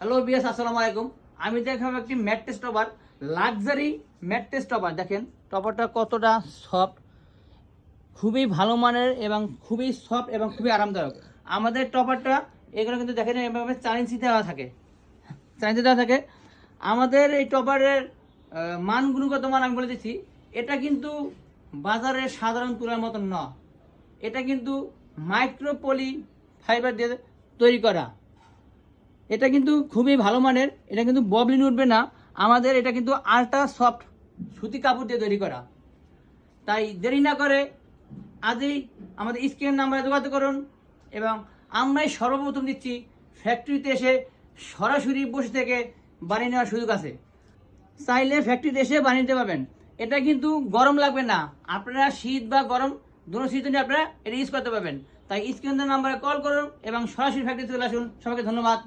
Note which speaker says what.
Speaker 1: Hello BS আসসালামু আলাইকুম আমি দেখাবো একটি mattress topper luxury mattress topper দেখেন টপারটা কতটা সফট খুবই ভালো মানের এবং খুবই সফট এবং খুবই আরামদায়ক। আমাদের টপারটা এগুলো কিন্তু দেখেন, এভাবে চার ইঞ্চি দেওয়া থাকে। চার ইঞ্চি দেওয়া থাকে। আমাদের এই টপারের মান গুণগত মান আমি বলে দিচ্ছি, এটা কিন্তু বাজারের সাধারণ তুলার মতন না এটা কিন্তু মাইক্রোপলি ফাইবার দিয়ে তৈরি করা। এটা কিন্তু খুবই ভালো মানের, এটা কিন্তু ববলিন উঠবে না। আমাদের এটা কিন্তু আল্ট্রা সফট সুতি কাপড় দিয়ে তৈরি করা। তাই দেরি না করে আজই আমাদের স্ক্রিন নাম্বারে যোগাযোগ করুন এবং আমরাই সর্বপ্রথম দিচ্ছি ফ্যাক্টরিতে এসে সরাসরি বসে থেকে বানিয়ে নেওয়ার সুযোগ আছে। চাইলে ফ্যাক্টরিতে এসে বানিয়ে নিতে পারবেন। এটা কিন্তু গরম লাগবে না। আপনারা শীত বা গরম দুটো সিজনে আপনারা এটা ইউজ করতে পারবেন। তাই স্ক্রিন নাম্বারে কল করুন এবং সরাসরি ফ্যাক্টরি চলে আসুন। সবাইকে ধন্যবাদ।